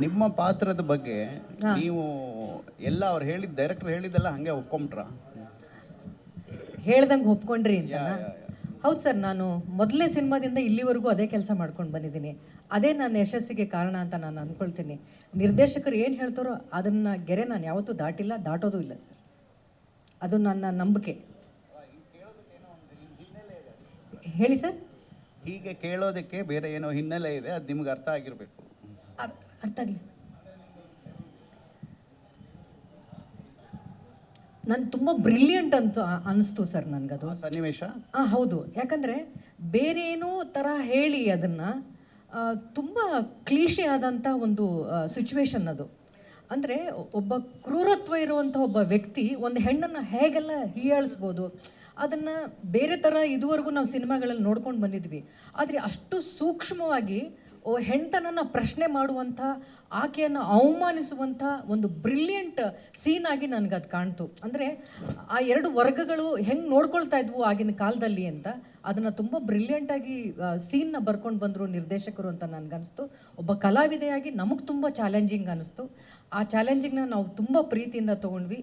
ನಿಮ್ಮ ಪಾತ್ರದ ಬಗ್ಗೆ ನೀವು ಎಲ್ಲ ಅವ್ರು ಹೇಳಿದ ಡೈರೆಕ್ಟರ್ ಹೇಳಿದ್ದೆಲ್ಲ ಹಂಗೆ ಒಪ್ಕೊಂಬಿಟ್ರ ಹೇಳ್ದಂಗೆ ಒಪ್ಕೊಂಡ್ರಿ ಅಂತ ಹೌದು ಸರ್ ನಾನು ಮೊದಲನೇ ಸಿನಿಮಾದಿಂದ ಇಲ್ಲಿವರೆಗೂ ಅದೇ ಕೆಲಸ ಮಾಡ್ಕೊಂಡು ಬಂದಿದ್ದೀನಿ. ಅದೇ ನನ್ನ ಯಶಸ್ಸಿಗೆ ಕಾರಣ ಅಂತ ನಾನು ಅಂದ್ಕೊಳ್ತೀನಿ ನಿರ್ದೇಶಕರು ಏನು ಹೇಳ್ತಾರೋ ಅದನ್ನು ಗೆರೆ ನಾನು ಯಾವತ್ತೂ ದಾಟಿಲ್ಲ ದಾಟೋದು ಇಲ್ಲ ಸರ್. ಅದು ನನ್ನ ನಂಬಿಕೆ. ಹೇಳಿ ಸರ್. ಹೀಗೆ ಕೇಳೋದಕ್ಕೆ ಬೇರೆ ಏನೋ ಹಿನ್ನೆಲೆ ಇದೆ ಅದು ನಿಮ್ಗೆ ಅರ್ಥ ಆಗಿರಬೇಕು. ಅರ್ಥ ಆಗಲಿ ನಾನು ತುಂಬ ಬ್ರಿಲಿಯಂಟ್ ಅಂತ ಅನಿಸ್ತು ಸರ್ ನನಗದು. ಸನ್ನಿವೇಶ? ಹಾಂ ಹೌದು. ಯಾಕಂದರೆ ಬೇರೇನೂ ಥರ ಹೇಳಿ ಅದನ್ನು ತುಂಬ ಕ್ಲೀಶೆ ಆದಂಥ ಒಂದು ಸಿಚುವೇಶನ್ ಅದು. ಅಂದರೆ ಒಬ್ಬ ಕ್ರೂರತ್ವ ಇರುವಂಥ ಒಬ್ಬ ವ್ಯಕ್ತಿ ಒಂದು ಹೆಣ್ಣನ್ನು ಹೇಗೆಲ್ಲ ಹೀಯಾಳಿಸ್ಬೋದು ಅದನ್ನು ಬೇರೆ ಥರ ಇದುವರೆಗೂ ನಾವು ಸಿನಿಮಾಗಳಲ್ಲಿ ನೋಡ್ಕೊಂಡು ಬಂದಿದ್ವಿ. ಆದರೆ ಅಷ್ಟು ಸೂಕ್ಷ್ಮವಾಗಿ ಓ ಹೆಣ್ತನನ ಪ್ರಶ್ನೆ ಮಾಡುವಂಥ, ಆಕೆಯನ್ನು ಅವಮಾನಿಸುವಂಥ ಒಂದು ಬ್ರಿಲಿಯಂಟ್ ನನಗೆ ಅದು ಕಾಣ್ತು. ಅಂದರೆ ಆ ಎರಡು ವರ್ಗಗಳು ಹೆಂಗೆ ನೋಡ್ಕೊಳ್ತಾ ಇದ್ವು ಆಗಿನ ಕಾಲದಲ್ಲಿ ಅಂತ, ಅದನ್ನು ತುಂಬ ಬ್ರಿಲಿಯಂಟಾಗಿ ಸೀನ್ನ ಬರ್ಕೊಂಡು ಬಂದರು ನಿರ್ದೇಶಕರು ಅಂತ ನನಗನ್ನಿಸ್ತು ಒಬ್ಬ ಕಲಾವಿದೆಯಾಗಿ ನಮಗೆ ತುಂಬ ಚಾಲೆಂಜಿಂಗ್ ಅನಿಸ್ತು. ಆ ಚಾಲೆಂಜಿಂಗ್ನ ನಾವು ತುಂಬ ಪ್ರೀತಿಯಿಂದ ತೊಗೊಂಡ್ವಿ.